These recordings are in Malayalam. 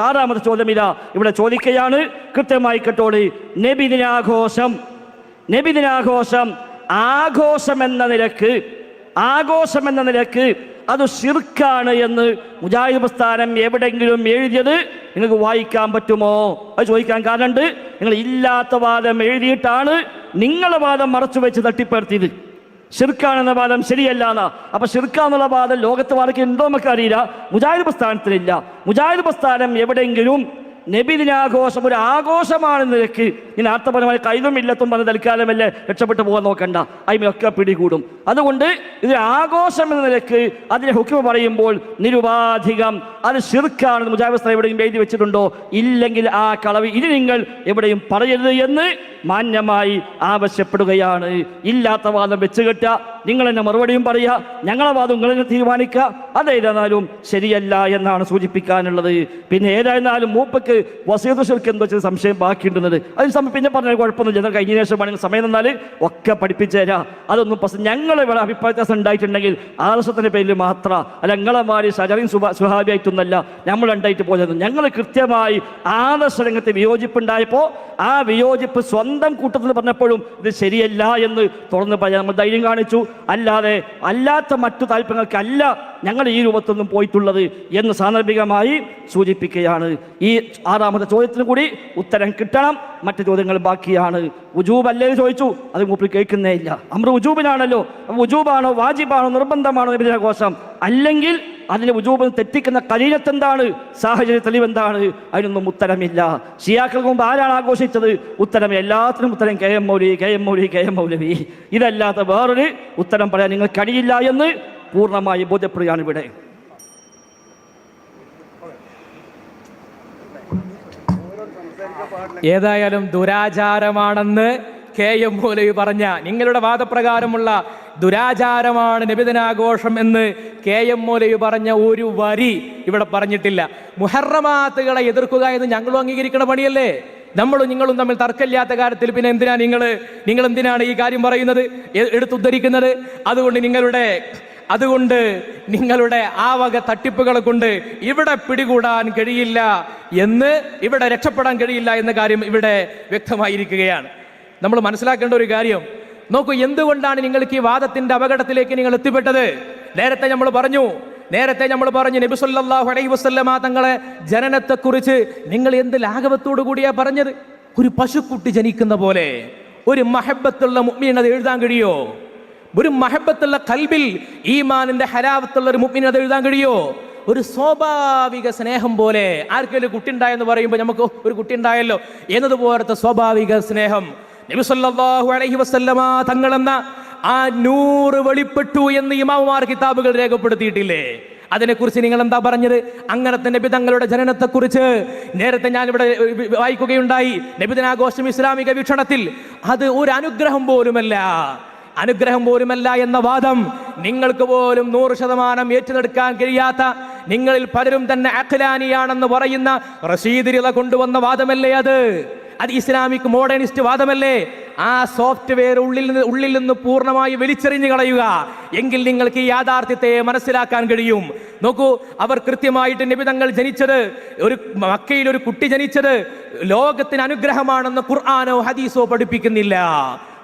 ആറാമത്തെ ചോദ്യമില്ല ഇവിടെ ചോദിക്കുകയാണ് കൃത്യമായി കേട്ടോളി. നബിദിനാഘോഷം. നബിദിനാഘോഷം ആഘോഷം എന്ന നിലയ്ക്ക് ആഘോഷം എന്ന നിലയ്ക്ക് അത് ഷിർക്കാണ് എന്ന് മുജാഹിദ് പ്രസ്ഥാനം എവിടെങ്കിലും എഴുതിയത് നിങ്ങൾക്ക് വായിക്കാൻ പറ്റുമോ? അത് ചോദിക്കാൻ കാരണമുണ്ട്. നിങ്ങൾ ഇല്ലാത്ത വാദം എഴുതിയിട്ടാണ് നിങ്ങളെ വാദം മറച്ചു വെച്ച് തട്ടിപ്പടുത്തിയത് ഷിർക്കാണെന്ന വാദം ശരിയല്ല എന്നാ അപ്പൊ ഷിർക്കാന്നുള്ള വാദം ലോകത്ത് വാർക്ക് ഉണ്ടോ നമുക്ക് അറിയില്ല മുജാഹിദ് പ്രസ്ഥാനത്തിലില്ല. മുജാഹിദ് പ്രസ്ഥാനം എവിടെയെങ്കിലും നബിദിനാഘോഷം ഒരു ആഘോഷമാണെന്ന് നിലയ്ക്ക് ഇനി ആർത്തപരമായ കൈതും ഇല്ലത്തും പറഞ്ഞ് തൽക്കാലമല്ലേ രക്ഷപ്പെട്ടു പോകാൻ നോക്കണ്ട. അതിമയൊക്കെ പിടികൂടും. അതുകൊണ്ട് ഇത് ആഘോഷം എന്ന നിലയ്ക്ക് അതിനെ ഹുക്കിമ പറയുമ്പോൾ നിരുപാധികം അത് ഷിർക്കാണെന്ന് മുജാഹിദ് പ്രസ്ഥാനം എവിടെയും എഴുതി വെച്ചിട്ടുണ്ടോ? ഇല്ലെങ്കിൽ ആ കളവ് ഇനി നിങ്ങൾ എവിടെയും പറയരുത് എന്ന് മാന്യമായി ആവശ്യപ്പെടുകയാണ്. ഇല്ലാത്ത വാദം വെച്ച് നിങ്ങൾ എന്നെ മറുപടിയും പറയുക. ഞങ്ങളെ വാദം നിങ്ങൾ തന്നെ തീരുമാനിക്കുക. അതേതായാലും ശരിയല്ല എന്നാണ് സൂചിപ്പിക്കാനുള്ളത്. പിന്നെ ഏതായിരുന്നാലും മൂപ്പക്ക് വസീദ് ഷിർക്ക് എന്ന് വെച്ച സംശയം ബാക്കിയുണ്ടെന്നത്. അതിന് സമയം പിന്നെ പറഞ്ഞാൽ കുഴപ്പമൊന്നുമില്ല. എന്നാൽ കഴിഞ്ഞ ശേഷം വേണമെങ്കിൽ സമയം തന്നാൽ ഒക്കെ പഠിപ്പിച്ചു തരാം. അതൊന്നും പ്രശ്നം ഞങ്ങളെ ഇവിടെ അഭിപ്രായ വ്യത്യാസം ഉണ്ടായിട്ടുണ്ടെങ്കിൽ ആദർശത്തിന്റെ പേരിൽ മാത്രം. അല്ല ഞങ്ങളെ മാറി സജറിൻ സുഭ സുഹാബിയായിട്ടൊന്നല്ല. നമ്മൾ ഉണ്ടായിട്ട് പോയത് ഞങ്ങൾ കൃത്യമായി ആദർശ രംഗത്ത് വിയോജിപ്പുണ്ടായപ്പോൾ ആ വിയോജിപ്പ് സ്വന്തം കൂട്ടത്തിൽ പറഞ്ഞപ്പോഴും ഇത് ശരിയല്ല എന്ന് തുറന്ന് പറയാൻ നമ്മൾ ധൈര്യം കാണിച്ചു. അല്ലാതെ അല്ലാത്ത മറ്റു താല്പര്യങ്ങൾക്കല്ല ഞങ്ങൾ ഈ രൂപത്തൊന്നും പോയിട്ടുള്ളത് എന്ന് സാന്ദർഭികമായി സൂചിപ്പിക്കുകയാണ്. ഈ ആറാമത്തെ ചോദ്യത്തിന് കൂടി ഉത്തരം കിട്ടണം. മറ്റു ചോദ്യങ്ങൾ ബാക്കിയാണ്. ഉജൂബ് അല്ലേ ചോദിച്ചു. അത് മൂപ്പർ കേൾക്കുന്നേ ഇല്ല അമ്ര ഉജൂബിനാണല്ലോ ഉജൂബാണോ വാജിബാണോ നിർബന്ധമാണോ നിബിധഘോഷം അല്ലെങ്കിൽ അതിന് ഉജൂബ് തെറ്റിക്കുന്ന കലീലത്ത് എന്താണ് സാഹചര്യ തെളിവെന്താണ്? അതിനൊന്നും ഉത്തരമില്ല. ഷിയാക്കൾക്ക് മുമ്പ് ആരാണ് ആഘോഷിച്ചത്? ഉത്തരം എല്ലാത്തിനും ഉത്തരം K M Maulavi K M Maulavi K M Maulavi. ഇതല്ലാത്ത വേറൊരു ഉത്തരം പറയാൻ നിങ്ങൾ കഴിയില്ല എന്ന് പൂർണമായി ബോധ്യപ്പെടുകയാണ് ഇവിടെ. ഏതായാലും ദുരാചാരമാണെന്ന് കെ എം മൗലവി പറഞ്ഞ നിങ്ങളുടെ വാദപ്രകാരമുള്ള ദുരാചാരമാണ് നബിദിനാഘോഷം എന്ന് കെ എം മൗലവി പറഞ്ഞ ഒരു വരി ഇവിടെ പറഞ്ഞിട്ടില്ല. മുഹറമാത്തുകളെ എതിർക്കുക എന്ന് ഞങ്ങളും അംഗീകരിക്കുന്ന പണിയല്ലേ? നമ്മളും നിങ്ങളും തമ്മിൽ തർക്കമില്ലാത്ത കാര്യത്തിൽ പിന്നെ എന്തിനാ നിങ്ങൾ നിങ്ങൾ എന്തിനാണ് ഈ കാര്യം പറയുന്നത്? എടുത്തുദ്ധരിക്കുന്നത്? അതുകൊണ്ട് നിങ്ങളുടെ അതുകൊണ്ട് നിങ്ങളുടെ ആ വക തട്ടിപ്പുകളെ കൊണ്ട് ഇവിടെ പിടികൂടാൻ കഴിയില്ല എന്ന് ഇവിടെ രക്ഷപ്പെടാൻ കഴിയില്ല എന്ന കാര്യം ഇവിടെ വ്യക്തമായിരിക്കുകയാണ്. നമ്മൾ മനസ്സിലാക്കേണ്ട ഒരു കാര്യം നോക്കൂ എന്തുകൊണ്ടാണ് നിങ്ങൾക്ക് ഈ വാദത്തിന്റെ അപകടത്തിലേക്ക് നിങ്ങൾ എത്തിപ്പെട്ടത്? നേരത്തെ നമ്മൾ പറഞ്ഞു നേരത്തെ നമ്മൾ പറഞ്ഞു നബി സല്ലല്ലാഹു അലൈഹി വസല്ലമ തങ്ങളെ ജനനത്തെക്കുറിച്ച് നിങ്ങൾ എന്ത് ലാഘവത്തോടു കൂടിയാ പറഞ്ഞത്? ഒരു പശുക്കുട്ടി ജനിക്കുന്ന പോലെ ഒരു മഹബത്തുള്ള മുഅ്മിൻ അത് എഴുതാൻ കഴിയോ? ഒരു മഹബത്തുള്ള കൽബിൽ ഈമാനിന്റെ ഹരാവത്തുള്ള ഒരു മുപ്പിനെ അത് എഴുതാൻ കഴിയോ? ഒരു സ്വാഭാവിക സ്നേഹം പോലെ. ആർക്കെങ്കിലും കുട്ടി ഉണ്ടായെന്ന് പറയുമ്പോൾ നമുക്ക് ഒരു കുട്ടി ഉണ്ടായല്ലോ എന്നതുപോലത്തെ സ്വാഭാവിക സ്നേഹം. നബി സല്ലല്ലാഹു അലൈഹി വസല്ലമ തങ്ങളെന്ന ആ നൂറ് വെളിപ്പെട്ടു എന്ന് ഇമാവുമാർ കിതാബുകൾ രേഖപ്പെടുത്തിയിട്ടില്ലേ? അതിനെക്കുറിച്ച് നിങ്ങൾ എന്താ പറഞ്ഞത്? അങ്ങനത്തെ നബി തങ്ങളുടെ ജനനത്തെക്കുറിച്ച് നേരത്തെ ഞാൻ ഇവിടെ വായിക്കുകയുണ്ടായി. നബിദിനാഘോഷം ഇസ്ലാമിക വീക്ഷണത്തിൽ. അത് ഒരു അനുഗ്രഹം പോലുമല്ല. അനുഗ്രഹം പോലുമല്ല എന്ന വാദം നിങ്ങൾക്ക് പോലും നൂറ് ശതമാനം ഏറ്റെടുക്കാൻ കഴിയാത്ത നിങ്ങളിൽ പലരും തന്നെ അഖലാനിയാണെന്ന് പറയുന്ന റഷീദിരിള കൊണ്ടുവന്ന വാദമല്ലേ അത്? അത് ഇസ്ലാമിക് മോഡേണിസ്റ്റ് വാദമല്ലേ? ആ സോഫ്റ്റ്വെയർ ഉള്ളിൽ നിന്ന് ഉള്ളിൽ നിന്ന് പൂർണമായി വലിച്ചെറിഞ്ഞു കളയുക. എങ്കിൽ നിങ്ങൾക്ക് ഈ യാഥാർത്ഥ്യത്തെ മനസ്സിലാക്കാൻ കഴിയും. നോക്കൂ അവർ കൃത്യമായിട്ട് നിബിതങ്ങൾ ജനിച്ചത് ഒരു മക്കയിൽ ഒരു കുട്ടി ജനിച്ചത് ലോകത്തിന് അനുഗ്രഹമാണെന്ന് ഖുർആാനോ ഹദീസോ പഠിപ്പിക്കുന്നില്ല.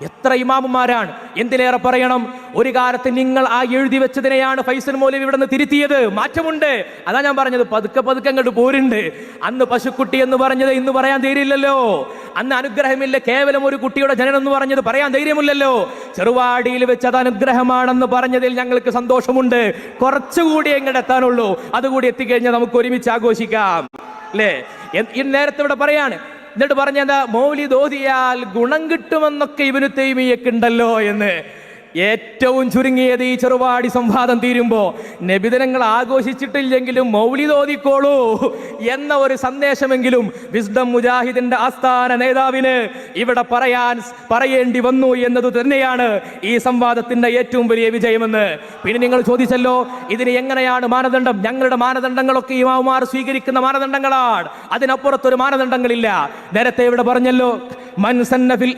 എത്ര ഇമാമുമാരാണ്? എന്തിലേറെ പറയണം? ഒരു കാലത്ത് നിങ്ങൾ ആ എഴുതി വെച്ചതിനെയാണ് ഫൈസൽ മൗലവി ഇവിടെ നിന്ന് തിരുത്തിയത്. മാറ്റമുണ്ട്. അതാ ഞാൻ പറഞ്ഞത് പതുക്കെ പതുക്കെ അങ്ങോട്ട് പോരുണ്ട്. അന്ന് പശുക്കുട്ടി എന്ന് പറഞ്ഞത് ഇന്ന് പറയാൻ ധൈര്യമില്ലല്ലോ. അന്ന് അനുഗ്രഹമില്ല കേവലം ഒരു കുട്ടിയുടെ ജനനം എന്ന് പറഞ്ഞത് പറയാൻ ധൈര്യമില്ലല്ലോ. ചെറുവാടിയിൽ വെച്ച് അത് അനുഗ്രഹമാണെന്ന് പറഞ്ഞതിൽ ഞങ്ങൾക്ക് സന്തോഷമുണ്ട്. കുറച്ചുകൂടി എങ്ങോട്ട് എത്താനുള്ളൂ. അതുകൂടി എത്തിക്കഴിഞ്ഞാൽ നമുക്ക് ഒരുമിച്ച് ആഘോഷിക്കാം. അല്ലേ? നേരത്തെ ഇവിടെ പറയാണ് എന്നിട്ട് പറഞ്ഞെന്താ മൗലിദ് ഓതിയാൽ ഗുണം കിട്ടുമെന്നൊക്കെ ഇവന് തെയ്മിയൊക്കെ ഉണ്ടല്ലോ എന്ന്. ഏറ്റവും ചുരുങ്ങിയത് ഈ ചെറുപാടി സംവാദം തീരുമ്പോൾ നബിദിനങ്ങൾ ആഘോഷിച്ചിട്ടില്ലെങ്കിലും മൗലിദ് ഓതിക്കോളൂ എന്ന ഒരു സന്ദേശമെങ്കിലും വിസ്ഡം മുജാഹിദിന്റെ ആസ്ഥാന നേതാവിന് ഇവിടെ പറയാൻ പറയേണ്ടി വന്നു എന്നത് തന്നെയാണ് ഈ സംവാദത്തിന്റെ ഏറ്റവും വലിയ വിജയമെന്ന്. പിന്നെ നിങ്ങൾ ചോദിച്ചല്ലോ ഇതിന് എങ്ങനെയാണ് മാനദണ്ഡം? ഞങ്ങളുടെ മാനദണ്ഡങ്ങളൊക്കെ ഇമാവുമാർ സ്വീകരിക്കുന്ന മാനദണ്ഡങ്ങളാണ്. അതിനപ്പുറത്തൊരു മാനദണ്ഡങ്ങളില്ല. നേരത്തെ ഇവിടെ പറഞ്ഞല്ലോ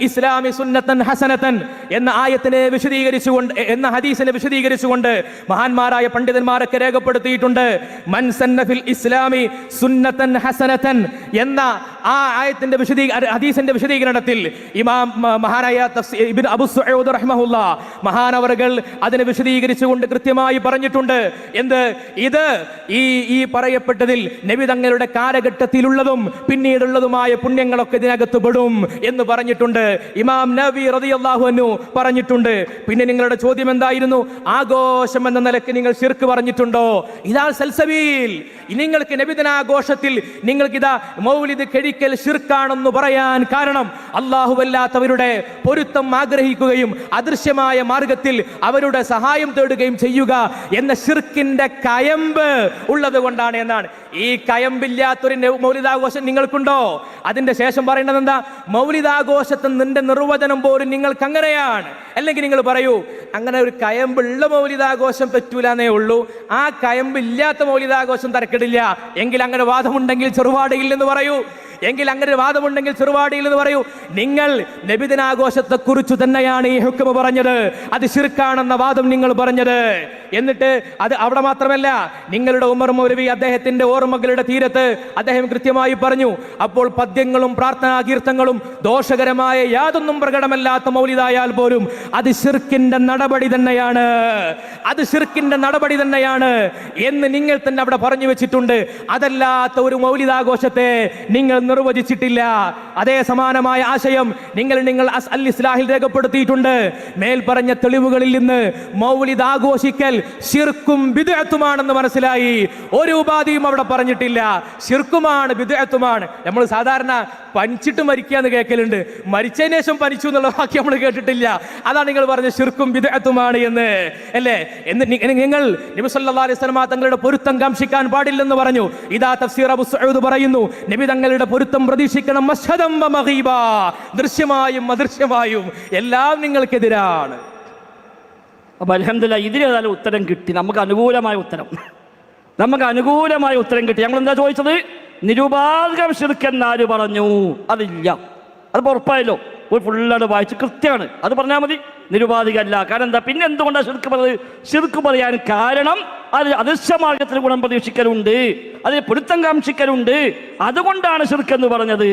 ഇസ്ലാമി സുന്നത്തൻ ഹസനത്തൻ എന്ന ആയത്തിനെ വിശദീകരിച്ചുകൊണ്ട് എന്ന ഹദീസിനെ വിശദീകരിച്ചുകൊണ്ട് മഹാന്മാരായ പണ്ഡിതന്മാരൊക്കെ രേഖപ്പെടുത്തിയിട്ടുണ്ട്. മൻ സന്നഫിൽ ഇസ്ലാമി സുന്നത്തൻ ഹസനത്തൻ എന്ന ആ ആയത്തിന്റെ വിശദീ ഹദീസിന്റെ വിശദീകരണത്തിൽ ഇമാം മഹാനായ ഇബിൻ അബു സയ്യൂദ് റഹ്മഹുല്ല മഹാനവറുകൾ അതിനെ വിശദീകരിച്ചുകൊണ്ട് കൃത്യമായി പറഞ്ഞിട്ടുണ്ട്. എന്ത്? ഇത് ഈ ഈ പറയപ്പെട്ടതിൽ നബി തങ്ങളുടെ കാലഘട്ടത്തിലുള്ളതും പിന്നീടുള്ളതുമായ പുണ്യങ്ങളൊക്കെ ഇതിനകത്ത് പെടും എന്ന് പറഞ്ഞിട്ടുണ്ട്. ഇമാം നബി റളിയല്ലാഹു അൻഹു പറഞ്ഞിട്ടുണ്ട്. പിന്നെ നിങ്ങളുടെ ചോദ്യം എന്തായിരുന്നു? ആഘോഷം എന്ന നിലയ്ക്ക് നിങ്ങൾ ശിർക്ക് പറഞ്ഞിട്ടുണ്ടോ? ഇതാ സൽസബീൽ. നിങ്ങൾക്ക് നബിദിനാഘോഷത്തിൽ നിങ്ങൾക്ക് ഇതാ മൗലിദ് കഴിക്കൽ ശിർക്കാണെന്ന് പറയാൻ കാരണം അല്ലാഹുവല്ലാത്തവരുടെ പൊരുത്തം ആഗ്രഹിക്കുകയും അദൃശ്യമായ മാർഗത്തിൽ അവരുടെ സഹായം തേടുകയും ചെയ്യുക എന്ന ഷിർക്കിന്റെ കയമ്പ് ഉള്ളത് കൊണ്ടാണ് എന്നാണ്. ഈ കയമ്പില്ലാത്തൊരു മൗലിദാഘോഷം നിങ്ങൾക്കുണ്ടോ? അതിന്റെ ശേഷം പറയേണ്ടത് എന്താ മൗലിദാഘോഷത്തിൽ നിന്റെ നിർവചനം പോലും നിങ്ങൾക്ക് അങ്ങനെയാണ്. അല്ലെങ്കിൽ നിങ്ങൾ പറയൂ അങ്ങനെ ഒരു കയമ്പുള്ള പറ്റൂല പറ്റൂലെന്നേ ഉള്ളൂ. ആ കയമ്പില്ലാത്ത മൗലിദാഘോഷം തരക്കിടില്ല. എങ്കിൽ അങ്ങനെ വാദമുണ്ടെങ്കിൽ ചെറുപാടിയിൽ എന്ന് പറയൂ എങ്കിൽ അങ്ങനെ ഒരു വാദമുണ്ടെങ്കിൽ ചെറുപാടിയിൽ എന്ന് പറയൂ നിങ്ങൾ നബിദിനാഘോഷത്തെ കുറിച്ച് തന്നെയാണ് ഈ ഹുക്കുമ പറഞ്ഞത്. അത് ശിർക്കാണെന്ന വാദം നിങ്ങൾ പറഞ്ഞത്. എന്നിട്ട് അത് അവിടെ മാത്രമല്ല നിങ്ങളുടെ ഉമർ മൗലവി അദ്ദേഹത്തിന്റെ ഓർമ്മകളുടെ തീരത്ത് അദ്ദേഹം കൃത്യമായി പറഞ്ഞു അപ്പോൾ പദ്യങ്ങളും പ്രാർത്ഥനാ കീർത്തങ്ങളും ദോഷകരമായ യാതൊന്നും പ്രകടമല്ലാത്ത മൗലിതായാൽ പോലും അത് ശിർക്കിന്റെ നടപടി തന്നെയാണ്. അത് ശിർക്കിന്റെ നടപടി തന്നെയാണ്. എന്ന് നിങ്ങൾ തന്നെ അവിടെ പറഞ്ഞു വെച്ചിട്ടുണ്ട്. അതല്ലാത്ത ഒരു മൗലിതാഘോഷത്തെ നിങ്ങൾ നിർവചിച്ചിട്ടില്ല. അതേ സമാനമായ ആശയം നിങ്ങൾ നിങ്ങൾ അസ് അൽ ഇസ്ലാഹിൽ രേഖപ്പെടുത്തിയിട്ടുണ്ട്. മേൽപ്പറഞ്ഞ തെളിവുകളിൽ നിന്ന് മൗലിദ് ആഘോഷിക്കൽ ശിർക്കും വിദഗ്ധത്തുമാണെന്ന് മനസ്സിലായി. ഒരു ഉപാധിയും അവിടെ പറഞ്ഞിട്ടില്ല. ശിർക്കുമാണ് വിദഗ്ധത്തുമാണ് നമ്മൾ സാധാരണ പനിച്ചിട്ട് മരിക്കുക എന്ന് കേൾക്കലുണ്ട് മരിച്ചതിന് ശേഷം പനിച്ചു എന്നുള്ള വാക്യം നമ്മൾ കേട്ടിട്ടില്ല. അതാണ് നിങ്ങൾ പറഞ്ഞ ശിർക്കും വിദഗ്ധത്തുമാണ് എന്ന്. അല്ലേ? എന്ന് നിങ്ങൾ നബി സല്ലല്ലാഹു അലൈഹി തങ്ങളുടെ പൊരുത്തം കാംക്ഷിക്കാൻ പാടില്ലെന്ന് പറഞ്ഞു. ഇതാ തഫ്സീർ അബു സഊദ് പറയുന്നു. നബി തങ്ങളുടെ പൊരുത്തം പ്രതീക്ഷിക്കണം. ദൃശ്യമായും അദൃശ്യമായും എല്ലാം നിങ്ങൾക്കെതിരാണ്. അപ്പൊ അലഹമില്ല ഇതിലേതായാലും ഉത്തരം കിട്ടി. നമുക്ക് അനുകൂലമായ ഉത്തരം. നമുക്ക് അനുകൂലമായ ഉത്തരം കിട്ടി. ഞങ്ങൾ എന്താ ചോദിച്ചത്? നിരുപാധികം ശിർക്കെന്നാര് പറഞ്ഞു? അതില്ല. അത് ഉറപ്പായല്ലോ. ഒരു ഫുള്ളാണ് വായിച്ച് കൃത്യമാണ്. അത് പറഞ്ഞാൽ മതി. നിരുപാധികമല്ല കാരണം എന്താ പിന്നെ എന്തുകൊണ്ടാണ് ശിർക്ക് പറയുന്നത് ശിർക്ക് പറയാൻ കാരണം അത് അദൃശ്യമാർഗത്തിൽ ഗുണം പ്രതീക്ഷിക്കലുണ്ട്. അതിൽ പൊരുത്തം കാംക്ഷിക്കലുണ്ട്. അതുകൊണ്ടാണ് ശിർക്ക് എന്ന് പറഞ്ഞത്.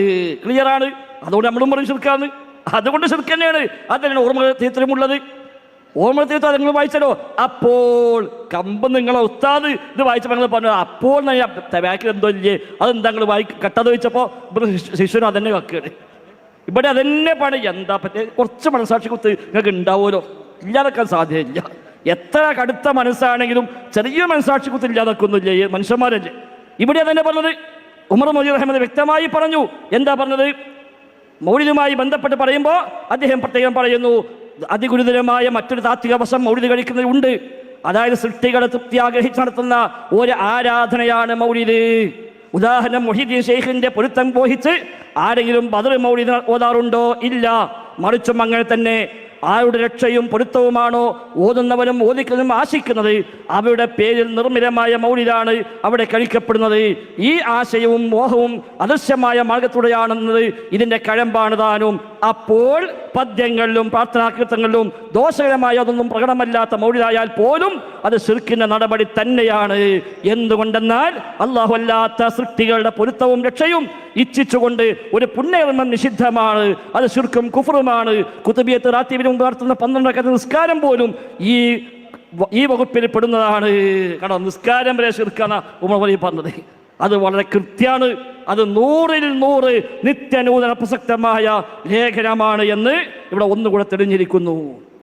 ക്ലിയർ ആണ്? അതുകൊണ്ട് നമ്മളും പറയും ശിർക്കാന്ന്. അതുകൊണ്ട് ശിർക്ക് തന്നെയാണ്. അത് തന്നെയാണ് ഓർമ്മ തീർത്ഥമുള്ളത് ഓർമ്മ തീർത്ഥം നിങ്ങൾ വായിച്ചല്ലോ അപ്പോൾ കമ്പ് നിങ്ങളെ ഉസ്താദ് ഇത് വായിച്ചപ്പോൾ നിങ്ങൾ പറഞ്ഞു അപ്പോൾ തന്നെ ബാക്കിൽ എന്തോ ഇല്ലേ? അതെന്താ നിങ്ങൾ വായി കട്ടത് വെച്ചപ്പോൾ ശിശുവിനും അതന്നെ കക്കുകയാണ് ഇവിടെ അതന്നെ പണി. എന്താ പറ്റിയ? കുറച്ച് മനസാക്ഷി കുത്ത് നിങ്ങൾക്ക് ഉണ്ടാവുമല്ലോ. ഇല്ലാതെക്കാൻ സാധ്യതയില്ല. എത്ര കടുത്ത മനസ്സാണെങ്കിലും ചെറിയ മനസാക്ഷി കുത്ത് ഈ മനുഷ്യന്മാരല്ലേ ഇവിടെ അതന്നെ പറഞ്ഞത്. ഉമർ മൊയ്യർ അഹമ്മദ് വ്യക്തമായി പറഞ്ഞു. എന്താ പറഞ്ഞത്? മൗലിദുമായി ബന്ധപ്പെട്ട് പറയുമ്പോൾ അദ്ദേഹം പ്രത്യേകം പറയുന്നു. അതിഗുരുതരമായ മറ്റൊരു താത്വിക വശം മൗലിദ് കഴിക്കുന്നതുണ്ട് അതായത് സൃഷ്ടികളെ തൃപ്തി ആഗ്രഹിച്ച് നടത്തുന്ന ഒരു ആരാധനയാണ് മൗലിദ്. ഉദാഹരണം മൊഹീദ്ദീൻ ഷെയ്ഖിന്റെ പൊരുത്തം പോഹിച്ച് ആരെങ്കിലും ബദർ മൗലിദ് ഓതാറുണ്ടോ? ഇല്ല. മറിച്ചും അങ്ങനെ തന്നെ ആരുടെ രക്ഷയും പൊരുത്തവുമാണോ ഓതുന്നവനും ഓദിക്കുന്നതും ആശിക്കുന്നത്? അവരുടെ പേരിൽ നിർമ്മിതമായ മൗലിലാണ് അവിടെ കഴിക്കപ്പെടുന്നത്. ഈ ആശയവും മോഹവും അദൃശ്യമായ മാർഗത്തിലൂടെയാണെന്നത് ഇതിന്റെ കഴമ്പാണ് താനും. അപ്പോൾ പദ്യങ്ങളിലും പ്രാർത്ഥനാകൃത്തങ്ങളിലും ദോഷകരമായ അതൊന്നും പ്രകടമല്ലാത്ത മൗലിയായാൽ പോലും അത് സിർക്കിന്റെ നടപടി തന്നെയാണ്. എന്തുകൊണ്ടെന്നാൽ അള്ളാഹുവല്ലാത്ത സൃഷ്ടികളുടെ പൊരുത്തവും രക്ഷയും ഇച്ഛിച്ചുകൊണ്ട് ഒരു പുണ്യകർമ്മം നിഷിദ്ധമാണ്. അത് ശുർക്കും കുഫറുമാണ്. കുത്തുബിയത്ത് റാത്തീവിന് മുമ്പ് നടത്തുന്ന പന്ത്രണ്ടക്കത്തെ നിസ്കാരം പോലും ഈ ഈ വകുപ്പിൽ പെടുന്നതാണ്. കാരണം നിസ്കാരം വരെ ശിർക്കാണ് ഉമർ പറഞ്ഞത്. അത് വളരെ കൃത്യമാണ്. അത് നൂറിൽ നൂറ് നിത്യനൂതന പ്രസക്തമായ ലേഖനമാണ് എന്ന് ഇവിടെ ഒന്നുകൂടെ തെളിഞ്ഞിരിക്കുന്നു.